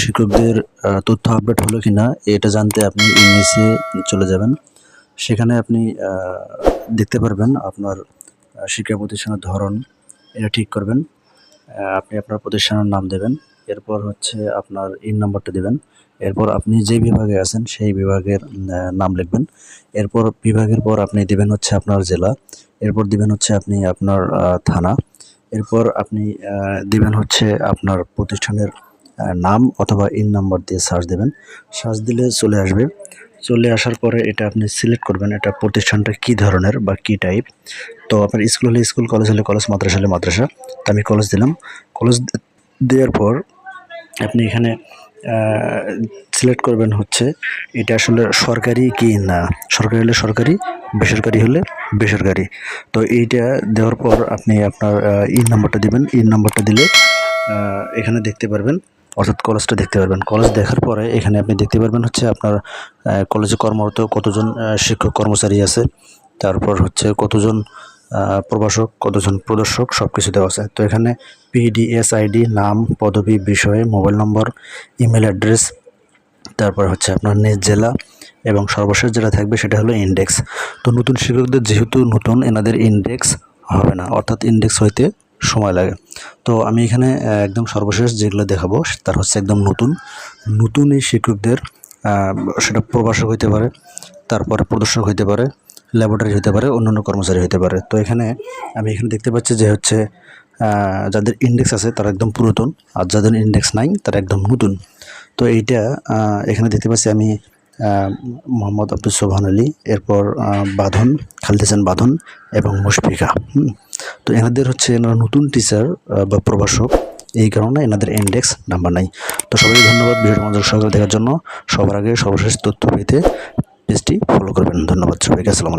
শিক্ষকদের তথ্য আপডেট হলো কি না এটা জানতে আপনি ইংলিশে চলে যাবেন। সেখানে আপনি দেখতে পারবেন আপনার শিক্ষা প্রতিষ্ঠানের ধরন, এটা ঠিক করবেন। আপনি আপনার প্রতিষ্ঠানের নাম দেবেন, এরপর হচ্ছে আপনার ইন নাম্বারটা দেবেন। এরপর আপনি যে বিভাগে আছেন, সেই বিভাগের নাম লিখবেন। এরপর বিভাগের পর আপনি দিবেন হচ্ছে আপনার জেলা, এরপর দিবেন হচ্ছে আপনি আপনার থানা, এরপর আপনি দিবেন হচ্ছে আপনার প্রতিষ্ঠানের নাম অথবা ইন নাম্বার দিয়ে সার্চ দেবেন। সার্চ দিলে চলে আসবে। চলে আসার পরে এটা আপনি সিলেক্ট করবেন এটা প্রতিষ্ঠানটা কী ধরনের বা কী টাইপ তো আপনার স্কুল হলে স্কুল কলেজ হলে কলেজ মাদ্রাসা হলে মাদ্রাসা। তো আমি কলেজ দিলাম। কলেজ দেওয়ার পর আপনি এখানে সিলেক্ট করবেন হচ্ছে এটা আসলে সরকারি কি না। সরকারি হলে সরকারি, বেসরকারি হলে বেসরকারি। তো এইটা দেওয়ার পর আপনি আপনার ইন নাম্বারটা দিবেন। ইন নাম্বারটা দিলে এখানে দেখতে পারবেন অর্থাৎ কলেজটা দেখতে পারবেন। কলেজ দেখার পরে এখানে আপনি দেখতে পারবেন হচ্ছে আপনার কলেজে কর্মরত কতজন শিক্ষক কর্মচারী আছে, তারপর হচ্ছে কতজন প্রভাষক, কতজন প্রদর্শক সব কিছু দেওয়া আছে। তো এখানে পিডিএস আইডি নাম, পদবি, বিষয়, মোবাইল নম্বর, ইমেল অ্যাড্রেস, তারপর হচ্ছে আপনার নিজ জেলা এবং সর্বশেষ যেটা থাকবে সেটা হলো ইন্ডেক্স তো নতুন শিক্ষকদের যেহেতু নতুন, এনাদের ইন্ডেক্স হবে না। অর্থাৎ ইন্ডেক্স হইতে সময় লাগে। তো আমি এখানে একদম সর্বশেষ যেগুলো দেখাবো, তার হচ্ছে একদম নতুন। নতুন এই শিক্ষকদের সেটা প্রভাষক হইতে পারে, তারপরে প্রদর্শক হইতে পারে ল্যাবরেটরি হতে পারে, অন্যান্য কর্মচারী হতে পারে। তো এখানে আমি এখানে দেখতে পাচ্ছি যে হচ্ছে যাদের ইন্ডেক্স আছে তারা একদম পুরাতন, আর যাদের ইন্ডেক্স নাই তারা একদম নতুন। তো এইটা এখানে দেখতে পাচ্ছি আমি মোহাম্মদ আব্দুল সোহান আলী, এরপর বাঁধন, খালিদ হাসান বাঁধন এবং মুশফিকা তো এনাদের হচ্ছে এনারা নতুন টিচার বা প্রভাষক। এই কারণে এনাদের ইন্ডেক্স নাম্বার নাই। তো সবাই ধন্যবাদ ভিডিও মনোযোগ সহকারে দেখার জন্য। সবার আগে সর্বশেষ তথ্য পেতে পেজটি ফলো করবেন। ধন্যবাদ সবাইকে। আসসালামু